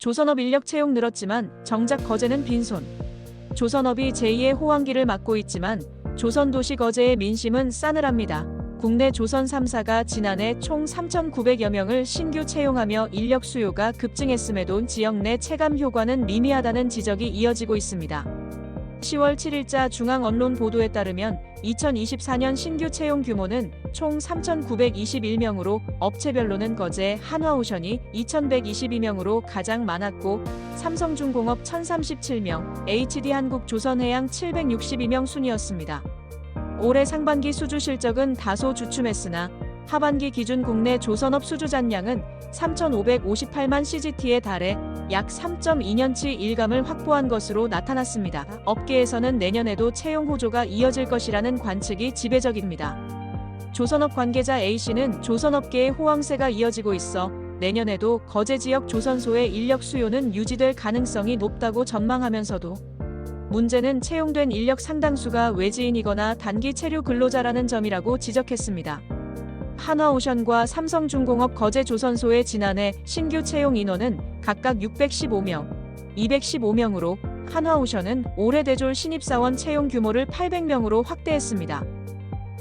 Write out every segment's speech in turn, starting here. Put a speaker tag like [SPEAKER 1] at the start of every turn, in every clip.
[SPEAKER 1] 조선업 인력 채용 늘었지만 정작 거제는 빈손. 조선업이 제2의 호황기를 맞고 있지만 조선도시 거제의 민심은 싸늘합니다. 국내 조선 3사가 지난해 총 3,900여 명을 신규 채용하며 인력 수요가 급증했음에도 지역 내 체감 효과는 미미하다는 지적이 이어지고 있습니다. 10월 7일자 중앙 언론 보도에 따르면 2024년 신규 채용 규모는 총 3,921명으로 업체별로는 거제 한화오션이 2,122명으로 가장 많았고 삼성중공업 1,037명, HD한국조선해양 762명 순이었습니다. 올해 상반기 수주 실적은 다소 주춤했으나 하반기 기준 국내 조선업 수주 잔량은 3,558만 CGT에 달해 약 3.2년치 일감을 확보한 것으로 나타났습니다. 업계에서는 내년에도 채용 호조가 이어질 것이라는 관측이 지배적입니다. 조선업 관계자 A씨는 조선업계의 호황세가 이어지고 있어 내년에도 거제 지역 조선소의 인력 수요는 유지될 가능성이 높다고 전망하면서도 문제는 채용된 인력 상당수가 외지인이거나 단기 체류 근로자라는 점이라고 지적했습니다. 한화오션과 삼성중공업 거제조선소의 지난해 신규 채용 인원은 각각 615명, 215명으로 한화오션은 올해 대졸 신입사원 채용 규모를 800명으로 확대했습니다.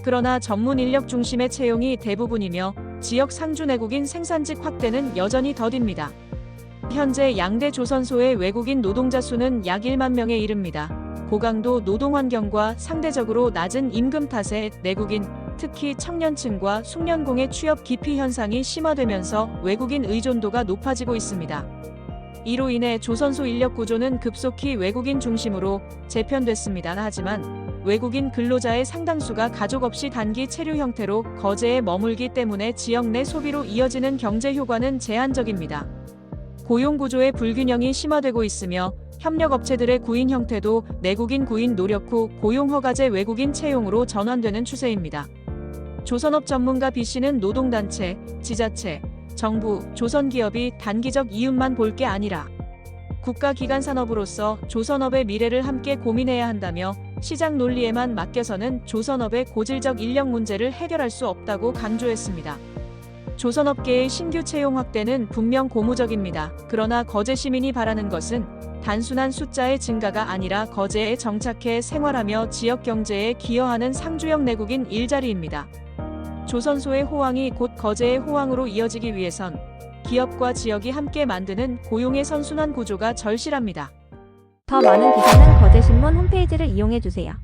[SPEAKER 1] 그러나 전문 인력 중심의 채용이 대부분이며 지역 상주 내국인 생산직 확대는 여전히 더딥니다. 현재 양대 조선소의 외국인 노동자 수는 약 1만 명에 이릅니다. 고강도 노동 환경과 상대적으로 낮은 임금 탓에 내국인, 특히 청년층과 숙련공의 취업 기피 현상이 심화되면서 외국인 의존도가 높아지고 있습니다. 이로 인해 조선소 인력 구조는 급속히 외국인 중심으로 재편됐습니다. 하지만 외국인 근로자의 상당수가 가족 없이 단기 체류 형태로 거제에 머물기 때문에 지역 내 소비로 이어지는 경제 효과는 제한적입니다. 고용 구조의 불균형이 심화되고 있으며 협력업체들의 구인 형태도 내국인 구인 노력 후 고용 허가제 외국인 채용으로 전환되는 추세입니다. 조선업 전문가 B씨는 노동단체, 지자체, 정부, 조선기업이 단기적 이윤만 볼 게 아니라 국가기관 산업으로서 조선업의 미래를 함께 고민해야 한다며 시장 논리에만 맡겨서는 조선업의 고질적 인력 문제를 해결할 수 없다고 강조했습니다. 조선업계의 신규 채용 확대는 분명 고무적입니다. 그러나 거제 시민이 바라는 것은 단순한 숫자의 증가가 아니라 거제에 정착해 생활하며 지역 경제에 기여하는 상주역 내국인 일자리입니다. 조선소의 호황이 곧 거제의 호황으로 이어지기 위해선 기업과 지역이 함께 만드는 고용의 선순환 구조가 절실합니다.
[SPEAKER 2] 더 많은 기사는 거제신문 홈페이지를 이용해 주세요.